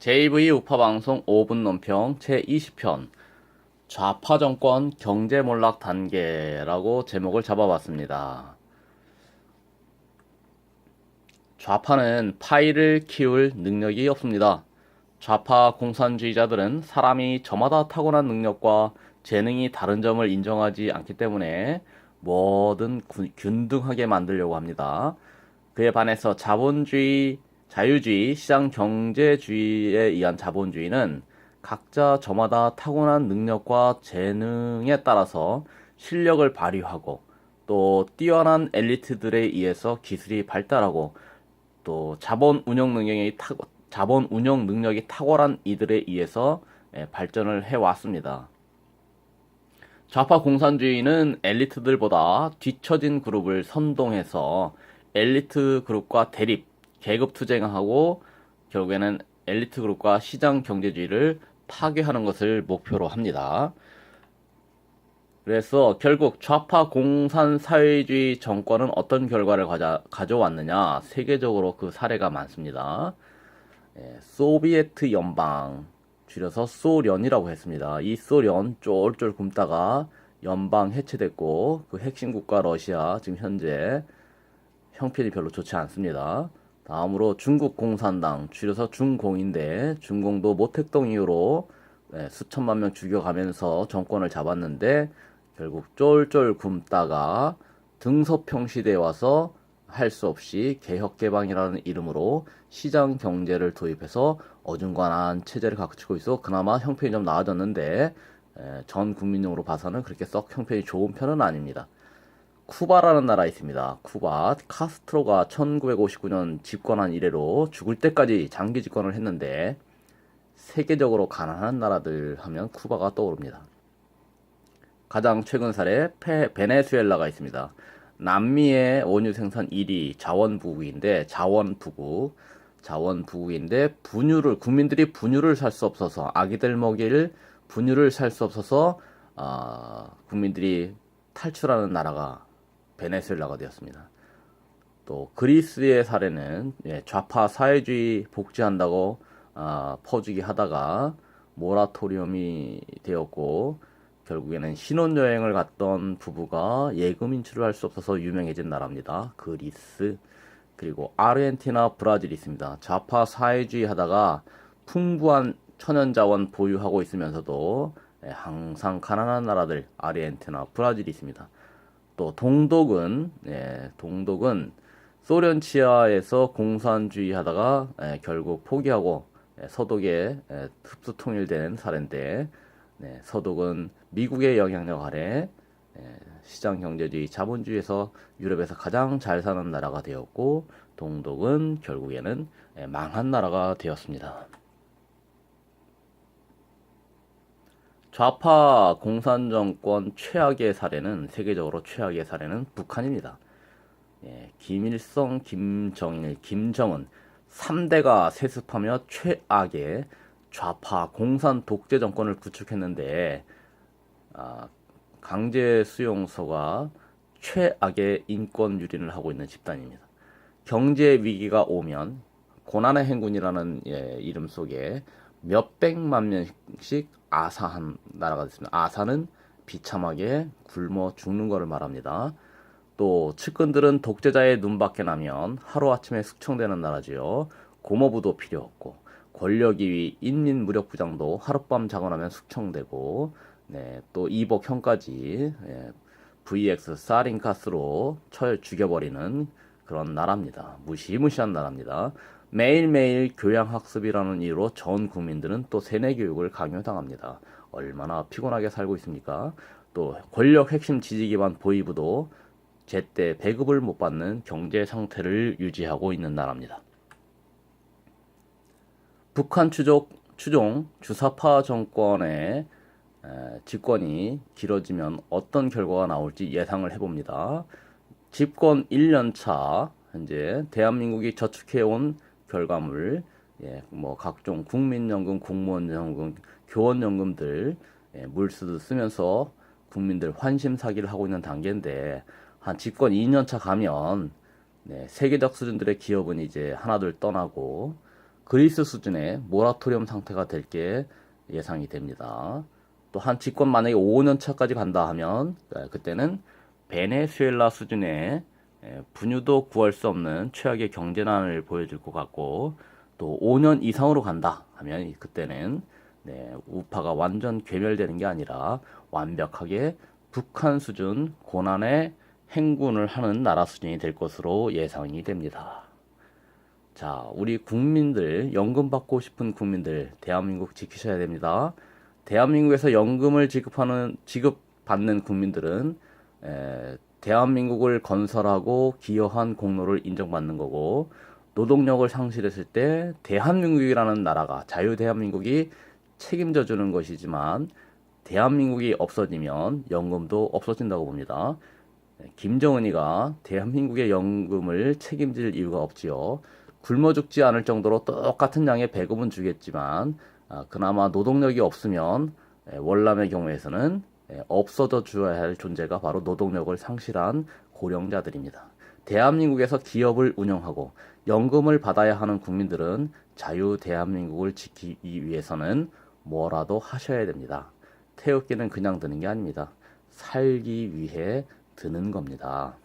JV 우파방송 5분 논평 제20편 좌파 정권 경제 몰락 단계라고 제목을 잡아봤습니다. 좌파는 파이를 키울 능력이 없습니다. 좌파 공산주의자들은 사람이 저마다 타고난 능력과 재능이 다른 점을 인정하지 않기 때문에 뭐든 구- 균등하게 만들려고 합니다. 그에 반해서 자본주의, 자유주의, 시장 경제주의에 의한 자본주의는 각자 저마다 타고난 능력과 재능에 따라서 실력을 발휘하고 또 뛰어난 엘리트들에 의해서 기술이 발달하고 또 자본 운영 능력이 탁 자본 운영 능력이 탁월한 이들에 의해서 예, 발전을 해 왔습니다. 좌파 공산주의는 엘리트들보다 뒤처진 그룹을 선동해서 엘리트 그룹과 대립, 계급 투쟁하고 결국에는 엘리트 그룹과 시장 경제주의를 파괴하는 것을 목표로 합니다. 그래서 결국 좌파 공산 사회주의 정권은 어떤 결과를 가져, 가져왔느냐? 세계적으로 그 사례가 많습니다. 예, 소비에트 연방, 줄여서 소련이라고 했습니다. 이 소련 쫄쫄 굶다가 연방 해체됐고 그 핵심 국가 러시아 지금 현재 형편이 별로 좋지 않습니다. 다음으로 중국 공산당 줄여서 중공인데 중공도 모택동 이후로 네, 수천만 명 죽여가면서 정권을 잡았는데 결국 쫄쫄 굶다가 등소평 시대에 와서 할 수 없이 개혁개방이라는 이름으로 시장 경제를 도입해서 어중간한 체제를 갖추고 있어 그나마 형편이 좀 나아졌는데 에, 전 국민용으로 봐서는 그렇게 썩 형편이 좋은 편은 아닙니다. 쿠바라는 나라 있습니다. 쿠바 카스트로가 1959년 집권한 이래로 죽을 때까지 장기 집권을 했는데 세계적으로 가난한 나라들 하면 쿠바가 떠오릅니다. 가장 최근 사례 페, 베네수엘라가 있습니다. 남미의 원유 생산 1위 자원 부국인데 자원 부국 자원 부국인데 분유를 국민들이 분유를 살 수 없어서 아기들 먹일 분유를 살 수 없어서 아, 국민들이 탈출하는 나라가 베네수엘라가 되었습니다. 또 그리스의 사례는 예, 좌파 사회주의 복지한다고 아, 퍼주기 하다가 모라토리엄이 되었고 결국에는 신혼여행을 갔던 부부가 예금 인출을 할 수 없어서 유명해진 나라입니다. 그리스 그리고 아르헨티나 브라질이 있습니다. 좌파 사회주의 하다가 풍부한 천연자원 보유하고 있으면서도 예, 항상 가난한 나라들 아르헨티나 브라질이 있습니다. 또 동독은 예, 동독은 소련 치하에서 공산주의 하다가 예, 결국 포기하고 예, 서독에 예, 흡수 통일된 사례인데 네, 서독은 미국의 영향력 아래 예, 시장 경제주의 자본주의에서 유럽에서 가장 잘 사는 나라가 되었고 동독은 결국에는 예, 망한 나라가 되었습니다. 좌파 공산 정권 최악의 사례는 세계적으로 최악의 사례는 북한입니다. 예, 김일성, 김정일, 김정은 3대가 세습하며 최악의 좌파 공산 독재 정권을 구축했는데 아, 강제 수용소가 최악의 인권 유린을 하고 있는 집단입니다. 경제 위기가 오면 고난의 행군이라는 예, 이름 속에 몇백만 명씩 아사한 나라가 됐습니다. 아사는 비참하게 굶어 죽는 것을 말합니다. 또 측근들은 독재자의 눈밖에 나면 하루아침에 숙청되는 나라지요. 고모부도 필요 없고 권력이위 인민 무력부장도 하룻밤 자고 나면 숙청되고 네, 또 이복형까지 예, VX 사린가스로 철 죽여버리는 그런 나라입니다. 무시무시한 나라입니다. 매일매일 교양학습이라는 이유로 전 국민들은 또 세뇌교육을 강요당합니다. 얼마나 피곤하게 살고 있습니까? 또 권력 핵심 지지 기반 보위부도 제때 배급을 못 받는 경제 상태를 유지하고 있는 나라입니다. 북한 추적, 추종 주사파 정권의 에, 집권이 길어지면 어떤 결과가 나올지 예상을 해봅니다. 집권 1년 차 현재 대한민국이 저축해온 결과물, 예, 뭐 각종 국민연금, 공무원연금, 교원연금들 예, 물수도 쓰면서 국민들 환심 사기를 하고 있는 단계인데 한 집권 2년 차 가면 네, 세계적 수준들의 기업은 이제 하나둘 떠나고 그리스 수준의 모라토리엄 상태가 될 게 예상이 됩니다. 또 한 집권 만약에 5년 차까지 간다 하면 예, 그때는 베네수엘라 수준의 예, 분유도 구할 수 없는 최악의 경제난을 보여줄 것 같고 또 5년 이상으로 간다 하면 그때는 네, 우파가 완전 괴멸되는 게 아니라 완벽하게 북한 수준 고난의 행군을 하는 나라 수준이 될 것으로 예상이 됩니다. 자, 우리 국민들, 연금 받고 싶은 국민들, 대한민국 지키셔야 됩니다. 대한민국에서 연금을 지급하는, 지급받는 국민들은, 에, 대한민국을 건설하고 기여한 공로를 인정받는 거고, 노동력을 상실했을 때, 대한민국이라는 나라가, 자유 대한민국이 책임져 주는 것이지만, 대한민국이 없어지면 연금도 없어진다고 봅니다. 네, 김정은이가 대한민국의 연금을 책임질 이유가 없지요. 굶어 죽지 않을 정도로 똑같은 양의 배급은 주겠지만 아, 그나마 노동력이 없으면 에, 월남의 경우에서는 에, 없어져 줘야 할 존재가 바로 노동력을 상실한 고령자들입니다. 대한민국에서 기업을 운영하고 연금을 받아야 하는 국민들은 자유 대한민국을 지키기 위해서는 뭐라도 하셔야 됩니다. 태극기는 그냥 드는 게 아닙니다. 살기 위해 드는 겁니다.